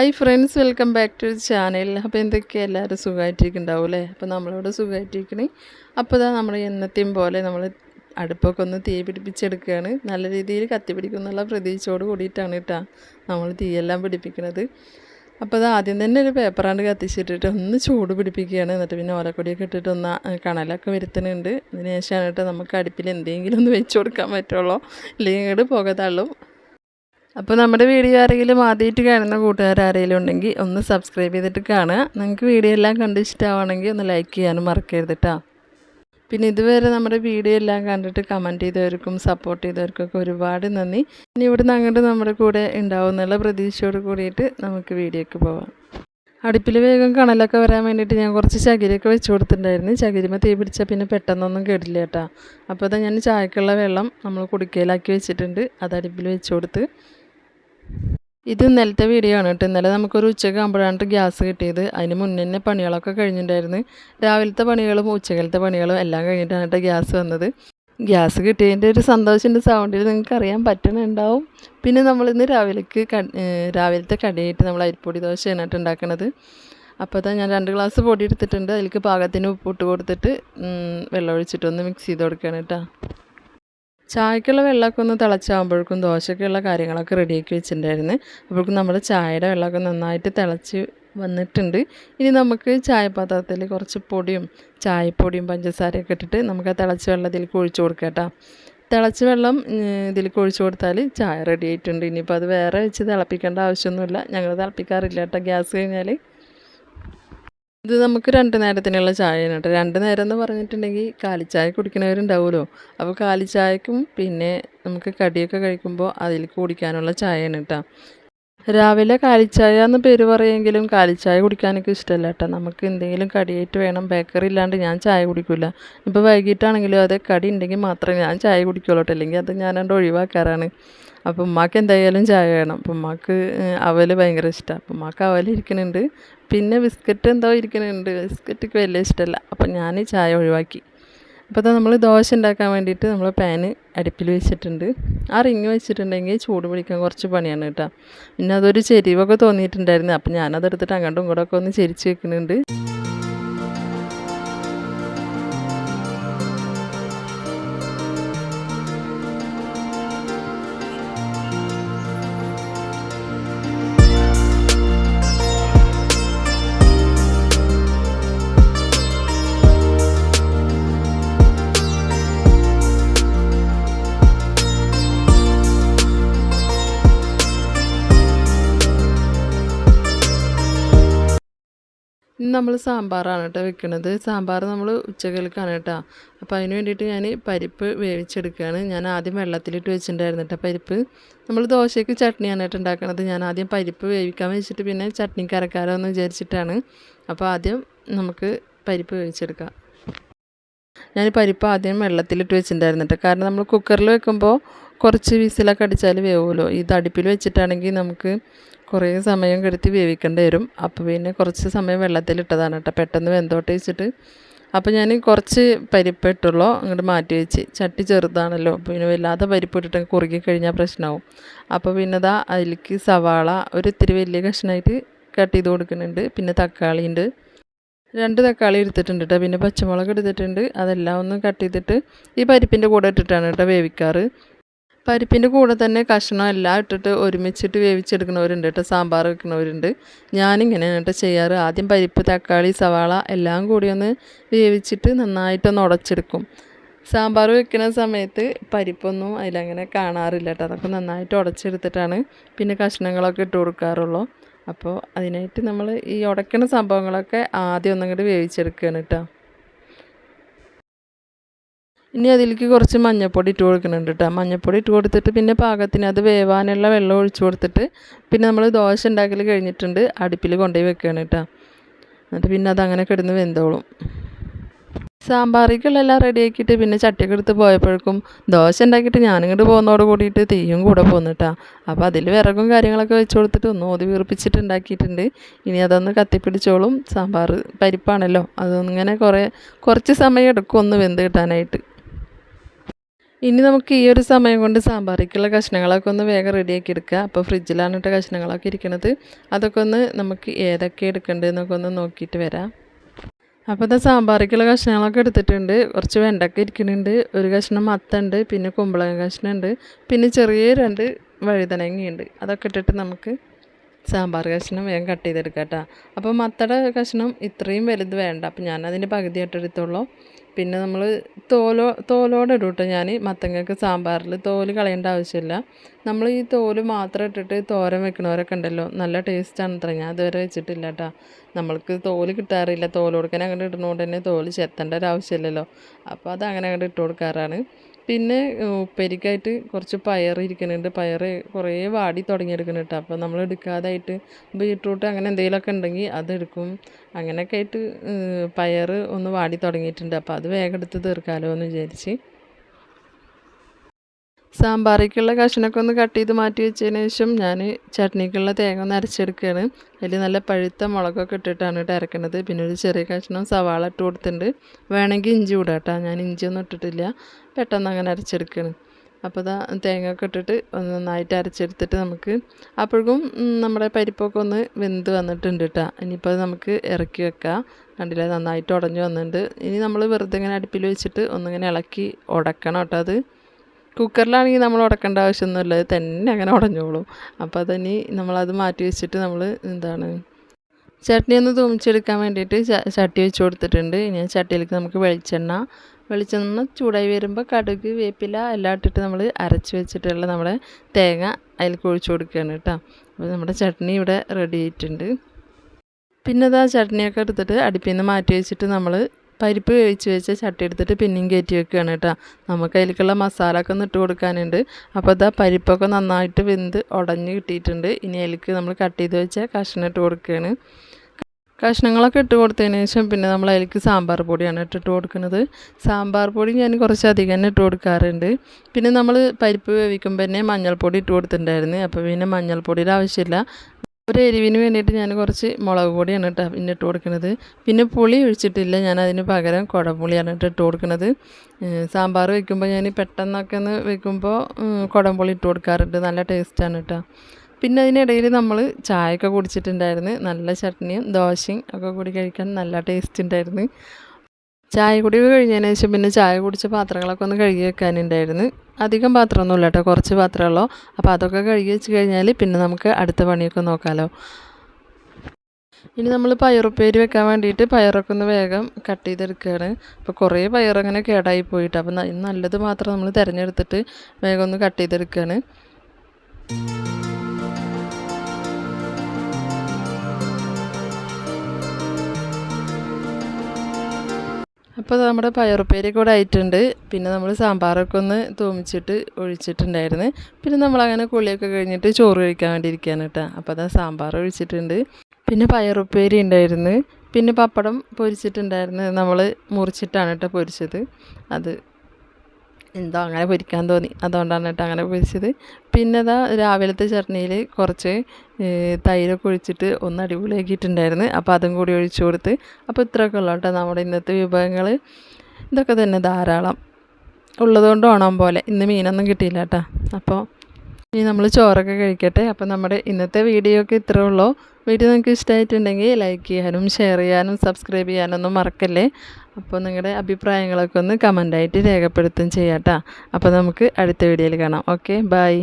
Hi friends welcome back to channel അപ്പോൾ എന്തൊക്കെയാണ് എല്ലാവരും സുഖമായിട്ടിരിക്കുന്നുണ്ടാവും അല്ലേ അപ്പോൾ നമ്മളിവിടെ സുഖമായിട്ടിരിക്കണേ അപ്പോൾ നമ്മൾ എന്നത്തെയും പോലെ നമ്മൾ അടുപ്പൊക്കെ ഒന്ന് തീ പിടിപ്പിച്ചെടുക്കുകയാണ്. നല്ല രീതിയിൽ കത്തി പിടിക്കുന്നുള്ള പ്രതീക്ഷയോട് കൂടിയിട്ടാണ് കേട്ടോ നമ്മൾ തീയെല്ലാം പിടിപ്പിക്കുന്നത് അപ്പോൾ അത് ആദ്യം തന്നെ ഒരു പേപ്പറാണ്ട് കത്തിച്ചിട്ടിട്ട് ഒന്ന് ചൂട് പിടിപ്പിക്കുകയാണ്. എന്നിട്ട് പിന്നെ ഓലക്കൊടിയൊക്കെ ഇട്ടിട്ട് ഒന്ന് കണലൊക്കെ വരുത്തുന്നുണ്ട്. അതിന് ശേഷമാണ് കേട്ടോ നമുക്ക് അടുപ്പിൽ എന്തെങ്കിലും ഒന്ന് വെച്ച് കൊടുക്കാൻ പറ്റുള്ളൂ. ഇല്ലെങ്കിൽ പുക തള്ളും. അപ്പോൾ നമ്മുടെ വീഡിയോ ആരെങ്കിലും ആദ്യമായിട്ട് കാണുന്ന കൂട്ടുകാർ ആരെങ്കിലും ഉണ്ടെങ്കിൽ ഒന്ന് സബ്സ്ക്രൈബ് ചെയ്തിട്ട് കാണുക. നിങ്ങൾക്ക് വീഡിയോ എല്ലാം കണ്ട് ഇഷ്ടമാണെങ്കിൽ ഒന്ന് ലൈക്ക് ചെയ്യാനും മറക്കരുത് പിന്നെ ഇതുവരെ നമ്മുടെ വീഡിയോ എല്ലാം കണ്ടിട്ട് കമന്റ് ചെയ്തവർക്കും സപ്പോർട്ട് ചെയ്തവർക്കൊക്കെ ഒരുപാട് നന്ദി. ഇനി ഇവിടുന്ന് അങ്ങോട്ട് നമ്മുടെ കൂടെ ഉണ്ടാവും എന്നുള്ള പ്രതീക്ഷയോട് കൂടിയിട്ട് നമുക്ക് വീഡിയോക്ക് പോവാം. അടുപ്പിൽ വേഗം കണലൊക്കെ വരാൻ വേണ്ടിയിട്ട് ഞാൻ കുറച്ച് ചകിരിയൊക്കെ വെച്ച് കൊടുത്തിട്ടുണ്ടായിരുന്നു. ചകിരിമ തീ പിടിച്ചാൽ പിന്നെ പെട്ടെന്നൊന്നും കേടില്ല കേട്ടോ അപ്പോൾ അതാ ഞാൻ ചായക്കുള്ള വെള്ളം നമ്മൾ കുടിക്കയിലാക്കി വെച്ചിട്ടുണ്ട്. അത് അടുപ്പിൽ വെച്ച് കൊടുത്ത് ഇത് ഇന്നലത്തെ വീഡിയോ ആണ് കേട്ടോ. ഇന്നലെ നമുക്കൊരു ഉച്ചയ്ക്ക് ആകുമ്പോഴാണ് ഗ്യാസ് കിട്ടിയത്. അതിന് മുന്നേ തന്നെ പണികളൊക്കെ കഴിഞ്ഞിട്ടുണ്ടായിരുന്നു. രാവിലത്തെ പണികളും ഉച്ചകലത്തെ പണികളും എല്ലാം കഴിഞ്ഞിട്ടാണ് കേട്ടോ ഗ്യാസ് വന്നത്. ഗ്യാസ് കിട്ടിയതിന്റെ ഒരു സന്തോഷത്തിന്റെ സൗണ്ടിൽ നിങ്ങൾക്ക് അറിയാൻ പറ്റണുണ്ടാവും. പിന്നെ നമ്മളിന്ന് രാവിലേക്ക് രാവിലത്തെ കടിയായിട്ട് നമ്മൾ അരിപ്പൊടി ദോശയാണ് കേട്ടോ ഉണ്ടാക്കുന്നത് അപ്പോൾ തന്നെ ഞാൻ രണ്ട് ഗ്ലാസ് പൊടി എടുത്തിട്ടുണ്ട്. അതിലേക്ക് പാകത്തിന് ഉപ്പിട്ട് കൊടുത്തിട്ട് വെള്ളം ഒഴിച്ചിട്ടൊന്ന് മിക്സ് ചെയ്ത് കൊടുക്കുകയാണ് കേട്ടോ. ചായക്കുള്ള വെള്ളമൊക്കെ ഒന്ന് തിളച്ചാകുമ്പോഴേക്കും ദോശയ്ക്കുള്ള കാര്യങ്ങളൊക്കെ റെഡിയാക്കി വെച്ചിട്ടുണ്ടായിരുന്നു. അപ്പോഴേക്കും നമ്മുടെ ചായയുടെ വെള്ളമൊക്കെ നന്നായിട്ട് തിളച്ച് വന്നിട്ടുണ്ട്. ഇനി നമുക്ക് ചായപാത്രത്തിൽ കുറച്ച് പൊടിയും ചായപ്പൊടിയും പഞ്ചസാരയൊക്കെ ഇട്ടിട്ട് നമുക്ക് ആ തിളച്ച വെള്ളത്തിലേക്ക് ഒഴിച്ചു കൊടുക്കാം കേട്ടോ. തിളച്ച വെള്ളം ഇതിലേക്ക് ഒഴിച്ചു കൊടുത്താൽ ചായ റെഡി ആയിട്ടുണ്ട്. ഇനിയിപ്പോൾ അത് വേറെ വെച്ച് തിളപ്പിക്കേണ്ട ആവശ്യമൊന്നുമില്ല. ഞങ്ങൾ തിളപ്പിക്കാറില്ല കേട്ടോ. ഗ്യാസ് കഴിഞ്ഞാൽ ഇത് നമുക്ക് രണ്ട് നേരത്തിനുള്ള ചായയാണ് കേട്ടോ. രണ്ട് നേരം എന്ന് പറഞ്ഞിട്ടുണ്ടെങ്കിൽ കാലിച്ചായ കുടിക്കുന്നവരുണ്ടാവുമല്ലോ അപ്പോൾ കാലിച്ചായക്കും പിന്നെ നമുക്ക് കടിയൊക്കെ കഴിക്കുമ്പോൾ അതിൽ കുടിക്കാനുള്ള ചായയാണ് കേട്ടോ. രാവിലെ കാലിച്ചായ എന്ന് പേര് പറയുമെങ്കിലും കാലിച്ചായ കുടിക്കാൻ എനിക്ക് ഇഷ്ടമല്ല കേട്ടോ. നമുക്ക് എന്തെങ്കിലും കടിയായിട്ട് വേണം. ബേക്കറി ഇല്ലാണ്ട് ഞാൻ ചായ കുടിക്കില്ല ഇപ്പോൾ വൈകിട്ടാണെങ്കിലും അതെ കടി ഉണ്ടെങ്കിൽ മാത്രമേ ഞാൻ ചായ കുടിക്കുള്ളൂ കേട്ടോ. അല്ലെങ്കിൽ അത് ഞാൻ രണ്ട് ഒഴിവാക്കാറാണ്. അപ്പം ഉമ്മാക്ക് എന്തായാലും ചായ വേണം. അപ്പം ഉമ്മാക്ക് അവൽ ഭയങ്കര ഇഷ്ടമാണ് അപ്പം ഉമ്മാക്ക് അവൽ ഇരിക്കുന്നുണ്ട് പിന്നെ ബിസ്ക്കറ്റ് എന്തോ ഇരിക്കുന്നുണ്ട് ബിസ്ക്കറ്റ് വലിയ ഇഷ്ടമല്ല അപ്പം ഞാൻ ചായ ഒഴിവാക്കി. അപ്പോൾ നമ്മൾ ദോശ ഉണ്ടാക്കാൻ വേണ്ടിയിട്ട് നമ്മൾ പാന് അടുപ്പിൽ വെച്ചിട്ടുണ്ട്. ആ റിങ് വെച്ചിട്ടുണ്ടെങ്കിൽ ചൂട് പിടിക്കാൻ കുറച്ച് പണിയാണ് കേട്ടോ. പിന്നെ അതൊരു ചെരിവൊക്കെ തോന്നിയിട്ടുണ്ടായിരുന്നു. അപ്പം ഞാനതെടുത്തിട്ട് അങ്ങോട്ടും ഒക്കെ ഒന്ന് ചെരിച്ച് വെക്കുന്നുണ്ട്. ഇന്ന് നമ്മൾ സാമ്പാറാണ് കേട്ടോ വെക്കുന്നത് സാമ്പാർ നമ്മൾ ഉച്ചകൽക്കാണ് കേട്ടോ. അപ്പോൾ അതിന് വേണ്ടിയിട്ട് ഞാൻ പരിപ്പ് വേവിച്ചെടുക്കുകയാണ് ഞാൻ ആദ്യം വെള്ളത്തിലിട്ട് വെച്ചിട്ടുണ്ടായിരുന്നു കേട്ടോ പരിപ്പ്. നമ്മൾ ദോശയ്ക്ക് ചട്നിയാണ് കേട്ടോ ഉണ്ടാക്കുന്നത് ഞാൻ ആദ്യം പരിപ്പ് വേവിക്കാൻ വെച്ചിട്ട് പിന്നെ ചട്നി കരക്കാരോ എന്ന് വിചാരിച്ചിട്ടാണ്. അപ്പോൾ ആദ്യം നമുക്ക് പരിപ്പ് വേവിച്ചെടുക്കാം. ഞാൻ പരിപ്പ് ആദ്യം വെള്ളത്തിലിട്ട് വെച്ചിട്ടുണ്ടായിരുന്നു കേട്ടോ. കാരണം നമ്മൾ കുക്കറിൽ വെക്കുമ്പോൾ കുറച്ച് വിസിലൊക്കെ അടിച്ചാൽ വേവുമല്ലോ. ഇത് അടുപ്പിൽ വെച്ചിട്ടാണെങ്കിൽ നമുക്ക് കുറേ സമയം കെടുത്തി വേവിക്കേണ്ടി വരും. അപ്പോൾ പിന്നെ കുറച്ച് സമയം വെള്ളത്തിലിട്ടതാണ് കേട്ടോ. പെട്ടെന്ന് വെന്തോട്ട് വെച്ചിട്ട് അപ്പോൾ ഞാൻ കുറച്ച് പരിപ്പ് ഇട്ടുള്ളൂ. അങ്ങോട്ട് മാറ്റി വെച്ച്. ചട്ടി ചെറുതാണല്ലോ. പിന്നെ വല്ലാതെ പരിപ്പ് ഇട്ടിട്ട് കുറുകി കഴിഞ്ഞാൽ പ്രശ്നമാവും. അപ്പോൾ പിന്നെ ഇതാ അതിലേക്ക് സവാള ഒരു ഇത്തിരി വലിയ കഷ്ണമായിട്ട് കട്ട് ചെയ്ത് കൊടുക്കുന്നുണ്ട്. പിന്നെ തക്കാളി ഉണ്ട്. രണ്ട് തക്കാളി എടുത്തിട്ടുണ്ട് കേട്ടോ. പിന്നെ പച്ചമുളക് എടുത്തിട്ടുണ്ട്. അതെല്ലാം ഒന്ന് കട്ട് ചെയ്തിട്ട് ഈ പരിപ്പിന്റെ കൂടെ ഇട്ടിട്ടാണ് കേട്ടോ വേവിക്കാറ്. പരിപ്പിന്റെ കൂടെ തന്നെ കഷ്ണം എല്ലാം ഇട്ടിട്ട് ഒരുമിച്ചിട്ട് വേവിച്ചെടുക്കുന്നവരുണ്ട് കേട്ടോ സാമ്പാർ വെക്കുന്നവരുണ്ട്. ഞാനിങ്ങനെയാണ് കേട്ടോ ചെയ്യാറ്. ആദ്യം പരിപ്പ് തക്കാളി സവാള എല്ലാം കൂടി ഒന്ന് വേവിച്ചിട്ട് നന്നായിട്ടൊന്ന് ഉടച്ചെടുക്കും. സാമ്പാർ വെക്കുന്ന സമയത്ത് പരിപ്പൊന്നും അതിലങ്ങനെ കാണാറില്ല കേട്ടോ. അതൊക്കെ നന്നായിട്ട് ഉടച്ചെടുത്തിട്ടാണ് പിന്നെ കഷ്ണങ്ങളൊക്കെ ഇട്ട് കൊടുക്കാറുള്ളൂ. അപ്പോൾ അതിനായിട്ട് നമ്മൾ ഈ ഉടയ്ക്കുന്ന സംഭവങ്ങളൊക്കെ ആദ്യം ഒന്നും കൂടി വേവിച്ചെടുക്കുകയാണ് കേട്ടോ. ഇനി അതിലേക്ക് കുറച്ച് മഞ്ഞൾപ്പൊടി ഇട്ട് കൊടുക്കുന്നുണ്ട് കേട്ടോ. മഞ്ഞൾപ്പൊടി ഇട്ട് കൊടുത്തിട്ട് പിന്നെ പാകത്തിന് അത് വേവാനുള്ള വെള്ളം ഒഴിച്ച് കൊടുത്തിട്ട് പിന്നെ നമ്മൾ ദോശ ഉണ്ടാക്കൽ കഴിഞ്ഞിട്ടുണ്ട്. അടുപ്പിൽ കൊണ്ടുപോയി വെക്കുകയാണ് കേട്ടോ. എന്നിട്ട് പിന്നെ അതങ്ങനെ കിടന്ന് വെന്തോളും. സാമ്പാറിക്കുള്ളെല്ലാം റെഡി ആക്കിയിട്ട് പിന്നെ ചട്ടിയൊക്കെ എടുത്ത് പോയപ്പോഴേക്കും ദോശ ഉണ്ടാക്കിയിട്ട് ഞാനിങ്ങോട്ട് പോകുന്നതോട് കൂടിയിട്ട് തീയും കൂടെ പോന്നിട്ടാ അപ്പോൾ അതിൽ വിറകും കാര്യങ്ങളൊക്കെ വെച്ച് കൊടുത്തിട്ട് ഒന്ന് ഓതി വീർപ്പിച്ചിട്ട് ഉണ്ടാക്കിയിട്ടുണ്ട്. ഇനി അതൊന്ന് കത്തിപ്പിടിച്ചോളും. സാമ്പാർ പരിപ്പാണല്ലോ. അതൊന്നിങ്ങനെ കുറേ കുറച്ച് സമയം എടുക്കും ഒന്ന് വെന്ത് കിട്ടാനായിട്ട്. ഇനി നമുക്ക് ഈ ഒരു സമയം കൊണ്ട് സാമ്പാറിക്കുള്ള കഷ്ണങ്ങളൊക്കെ ഒന്ന് വേഗം റെഡിയാക്കി എടുക്കുക. അപ്പോൾ ഫ്രിഡ്ജിലാണ് ഇട്ട കഷ്ണങ്ങളൊക്കെ ഇരിക്കുന്നത് അതൊക്കെ ഒന്ന് നമുക്ക് ഏതൊക്കെ എടുക്കേണ്ടതെന്നൊക്കെ ഒന്ന് നോക്കിയിട്ട് വരാം. അപ്പോൾ ഇത് സാമ്പാറിക്കുള്ള കഷ്ണങ്ങളൊക്കെ എടുത്തിട്ടുണ്ട്. കുറച്ച് വെണ്ടക്ക ഇരിക്കുന്നുണ്ട് ഒരു കഷ്ണം മത്തുണ്ട് പിന്നെ കുമ്പളങ്ങ കഷ്ണമുണ്ട് പിന്നെ ചെറിയ രണ്ട് വഴുതനങ്ങയുണ്ട്. അതൊക്കെ ഇട്ടിട്ട് നമുക്ക് സാമ്പാർ കഷ്ണം വേഗം കട്ട് ചെയ്തെടുക്കാം കേട്ടോ. അപ്പോൾ മത്തയുടെ കഷ്ണം ഇത്രയും വലുത് വേണ്ട. അപ്പോൾ ഞാനതിന്റെ പകുതിയായിട്ട് എടുത്തോളൂ. പിന്നെ നമ്മൾ തോലോ തോലോടെ ഇടും ഞാൻ മത്തങ്ങക്ക് സാമ്പാറിൽ തോൽ കളയേണ്ട ആവശ്യമില്ല. നമ്മൾ ഈ തോൽ മാത്രം ഇട്ടിട്ട് തോരൻ വെക്കണവരൊക്കെ ഉണ്ടല്ലോ. നല്ല ടേസ്റ്റാണ് അത്ര ഞാൻ അതുവരെ വെച്ചിട്ടില്ല കേട്ടോ നമ്മൾക്ക് തോൽ കിട്ടാറില്ല. തോൽ കൊടുക്കാൻ അങ്ങോട്ട് ഇടുന്നതുകൊണ്ട് തന്നെ തോൽ ചെത്തേണ്ട ഒരു ആവശ്യമില്ലല്ലോ. അപ്പോൾ അത് അങ്ങനെ അങ്ങോട്ട് ഇട്ട് കൊടുക്കാറാണ്. പിന്നെ ഉപ്പേരിക്കായിട്ട് കുറച്ച് പയർ ഇരിക്കുന്നുണ്ട് പയർ കുറേ വാടി തുടങ്ങിയെടുക്കുന്നു കേട്ടോ അപ്പോൾ നമ്മൾ എടുക്കാതായിട്ട് ബീട്രൂട്ട് അങ്ങനെ എന്തെങ്കിലുമൊക്കെ ഉണ്ടെങ്കിൽ അതെടുക്കും അങ്ങനെയൊക്കെ ആയിട്ട് പയർ ഒന്ന് വാടി തുടങ്ങിയിട്ടുണ്ട്. അപ്പോൾ അത് വേഗം എടുത്ത് തീർക്കാമല്ലോ എന്ന് വിചാരിച്ച്. സാമ്പാറിക്കുള്ള കഷ്ണമൊക്കെ ഒന്ന് കട്ട് ചെയ്ത് മാറ്റി വെച്ചതിന് ശേഷം ഞാൻ ചട്നിക്കുള്ള തേങ്ങ ഒന്ന് അരച്ചെടുക്കുകയാണ്. അതിൽ നല്ല പഴുത്ത മുളകൊക്കെ ഇട്ടിട്ടാണ് കേട്ടോ അരക്കണത് പിന്നെ ഒരു ചെറിയ കഷ്ണം സവാള ഇട്ട് കൊടുത്തിട്ടുണ്ട്. വേണമെങ്കിൽ ഇഞ്ചി കൂടാ കേട്ടോ. ഞാൻ ഇഞ്ചിയൊന്നും ഇട്ടിട്ടില്ല. പെട്ടെന്ന് അങ്ങനെ അരച്ചെടുക്കുകയാണ്. അപ്പോൾ ഇതാ തേങ്ങ ഒക്കെ ഇട്ടിട്ട് ഒന്ന് നന്നായിട്ട് അരച്ചെടുത്തിട്ട് നമുക്ക് അപ്പോഴേക്കും നമ്മുടെ പരിപ്പൊക്കെ ഒന്ന് വെന്ത് വന്നിട്ടുണ്ട് കേട്ടോ. ഇനിയിപ്പോൾ നമുക്ക് ഇറക്കി വെക്കാം. കണ്ടില്ല? നന്നായിട്ട് ഉടഞ്ഞു വന്നിട്ടുണ്ട്. ഇനി നമ്മൾ വെറുതെ ഇങ്ങനെ അടുപ്പിൽ വെച്ചിട്ട് ഒന്നിങ്ങനെ ഇളക്കി ഉടക്കണം കേട്ടോ അത്. കുക്കറിലാണെങ്കിൽ നമ്മൾ ഉടക്കേണ്ട ആവശ്യമൊന്നുമില്ല. തന്നെ അങ്ങനെ ഉടഞ്ഞോളും. അപ്പോൾ അതിനി നമ്മളത് മാറ്റി വെച്ചിട്ട് നമ്മൾ എന്താണ് ചട്നി ഒന്ന് തൂമിച്ചെടുക്കാൻ വേണ്ടിയിട്ട് ചട്ടി വെച്ച് കൊടുത്തിട്ടുണ്ട്. ഇനി ചട്ടിയിലേക്ക് നമുക്ക് വെളിച്ചെണ്ണ വെളിച്ചെണ്ണ ചൂടായി വരുമ്പോൾ കടുക് വേപ്പില എല്ലാം ഇട്ടിട്ട് നമ്മൾ അരച്ച് വെച്ചിട്ടുള്ള നമ്മുടെ തേങ്ങ അതിലേക്ക് ഒഴിച്ചു കൊടുക്കുകയാണ് കേട്ടോ. അപ്പോൾ നമ്മുടെ ചട്നി ഇവിടെ റെഡി ആയിട്ടുണ്ട്. പിന്നെ അത് ആ ചട്നിയൊക്കെ എടുത്തിട്ട് അടുപ്പിൽ നിന്ന് മാറ്റി വെച്ചിട്ട് നമ്മൾ പരിപ്പ് വേവിച്ച് വെച്ച ചട്ടി എടുത്തിട്ട് പിന്നെയും കയറ്റി വെക്കുകയാണ് കേട്ടോ. നമുക്ക് അതിലേക്കുള്ള മസാല ഒക്കെ ഒന്ന് ഇട്ട് കൊടുക്കാനുണ്ട്. അപ്പോൾ അതാ പരിപ്പൊക്കെ നന്നായിട്ട് വെന്ത് ഉടഞ്ഞ് കിട്ടിയിട്ടുണ്ട്. ഇനി അതിലേക്ക് നമ്മൾ കട്ട് ചെയ്ത് വെച്ച കഷ്ണം ഇട്ട് കൊടുക്കുകയാണ്. കഷ്ണങ്ങളൊക്കെ ഇട്ട് കൊടുത്തതിന് ശേഷം പിന്നെ നമ്മൾ അതിലേക്ക് സാമ്പാർ പൊടിയാണ് ഇട്ടിട്ട് കൊടുക്കുന്നത്. സാമ്പാർ പൊടി ഞാൻ കുറച്ച് അധികം തന്നെ ഇട്ട് കൊടുക്കാറുണ്ട്. പിന്നെ നമ്മൾ പരിപ്പ് വേവിക്കുമ്പോൾ തന്നെ മഞ്ഞൾപ്പൊടി ഇട്ട് കൊടുത്തിട്ടുണ്ടായിരുന്നു. അപ്പോൾ പിന്നെ മഞ്ഞൾപ്പൊടിയുടെ ആവശ്യമില്ല. ഒരു എരിവിന് വേണ്ടിയിട്ട് ഞാൻ കുറച്ച് മുളക് പൊടിയാണ് കേട്ടോ പിന്നെ ഇട്ട് കൊടുക്കുന്നത്. പിന്നെ പുളി ഒഴിച്ചിട്ടില്ല. ഞാൻ അതിന് പകരം കുടംപുളിയാണ് കേട്ടോ ഇട്ട് കൊടുക്കുന്നത്. സാമ്പാർ വെക്കുമ്പോൾ ഞാൻ പെട്ടെന്നൊക്കെ ഒന്ന് വെക്കുമ്പോൾ കുടംപുളി ഇട്ട് കൊടുക്കാറുണ്ട്. നല്ല ടേസ്റ്റാണ് കേട്ടോ. പിന്നെ അതിനിടയിൽ നമ്മൾ ചായയൊക്കെ കുടിച്ചിട്ടുണ്ടായിരുന്നു. നല്ല ചട്നിയും ദോശയും ഒക്കെ കൂടി കഴിക്കാൻ നല്ല ടേസ്റ്റ് ഉണ്ടായിരുന്നു. ചായ കുടി കഴിഞ്ഞതിന് ശേഷം പിന്നെ ചായ കുടിച്ച പാത്രങ്ങളൊക്കെ ഒന്ന് കഴുകി വെക്കാനുണ്ടായിരുന്നു. അധികം പാത്രമൊന്നും ഇല്ല കേട്ടോ കുറച്ച് പാത്രമുള്ളൂ അപ്പോൾ അതൊക്കെ കഴുകി വെച്ച് കഴിഞ്ഞാൽ പിന്നെ നമുക്ക് അടുത്ത പണിയൊക്കെ നോക്കാമല്ലോ ഇനി നമ്മൾ പയറുപ്പേരി വെക്കാൻ വേണ്ടിയിട്ട് പയറൊക്കെ ഒന്ന് വേഗം കട്ട് ചെയ്തെടുക്കുകയാണ്. അപ്പോൾ കുറേ പയറങ്ങനെ കേടായി പോയിട്ട് അപ്പോൾ നല്ലത് മാത്രം നമ്മൾ തിരഞ്ഞെടുത്തിട്ട് വേഗം ഒന്ന് കട്ട് ചെയ്തെടുക്കുകയാണ്. അപ്പോൾ നമ്മുടെ പയറുപ്പേരി കൂടെ ആയിട്ടുണ്ട്. പിന്നെ നമ്മൾ സാമ്പാറൊക്കെ ഒന്ന് തൂമിച്ചിട്ട് ഒഴിച്ചിട്ടുണ്ടായിരുന്നു. പിന്നെ നമ്മളങ്ങനെ കുളിയൊക്കെ കഴിഞ്ഞിട്ട് ചോറ് കഴിക്കാൻ വേണ്ടി ഇരിക്കുകയാണ് കേട്ടോ. അപ്പോൾ അതാ സാമ്പാർ ഒഴിച്ചിട്ടുണ്ട്. പിന്നെ പയറുപ്പേരി ഉണ്ടായിരുന്നു. പിന്നെ പപ്പടം പൊരിച്ചിട്ടുണ്ടായിരുന്നു. നമ്മൾ മുറിച്ചിട്ടാണ് കേട്ടോ പൊരിച്ചത്. അത് എന്തോ അങ്ങനെ പൊരിക്കാൻ തോന്നി. അതുകൊണ്ടാണ് കേട്ടോ അങ്ങനെ പൊരിച്ചത്. പിന്നെ അതാ രാവിലത്തെ ചട്നിയിൽ കുറച്ച് തൈരൊക്കെ ഒഴിച്ചിട്ട് ഒന്ന് അടിപൊളിയാക്കിയിട്ടുണ്ടായിരുന്നു. അപ്പോൾ അതും കൂടി ഒഴിച്ചു കൊടുത്ത്. അപ്പോൾ ഇത്രയൊക്കെ ഉള്ളു കേട്ടോ നമ്മുടെ ഇന്നത്തെ വിഭവങ്ങൾ ഇതൊക്കെ തന്നെ ധാരാളം. ഉള്ളതുകൊണ്ട് ഓണം പോലെ. ഇന്ന് മീനൊന്നും കിട്ടിയില്ല കേട്ടോ. അപ്പോൾ ഇനി നമ്മൾ ചോറൊക്കെ കഴിക്കട്ടെ. അപ്പോൾ നമ്മുടെ ഇന്നത്തെ വീഡിയോ ഒക്കെ ഇത്രേ ഉള്ളൂ. വീഡിയോ നിങ്ങൾക്ക് ഇഷ്ടമായിട്ടുണ്ടെങ്കിൽ ലൈക്ക് ചെയ്യാനും ഷെയർ ചെയ്യാനും സബ്സ്ക്രൈബ് ചെയ്യാനൊന്നും മറക്കല്ലേ? അപ്പോൾ നിങ്ങളുടെ അഭിപ്രായങ്ങളൊക്കെ ഒന്ന് കമന്റായിട്ട് രേഖപ്പെടുത്തും ചെയ്യാം കേട്ടോ. അപ്പോൾ നമുക്ക് അടുത്ത വീഡിയോയിൽ കാണാം. Okay bye.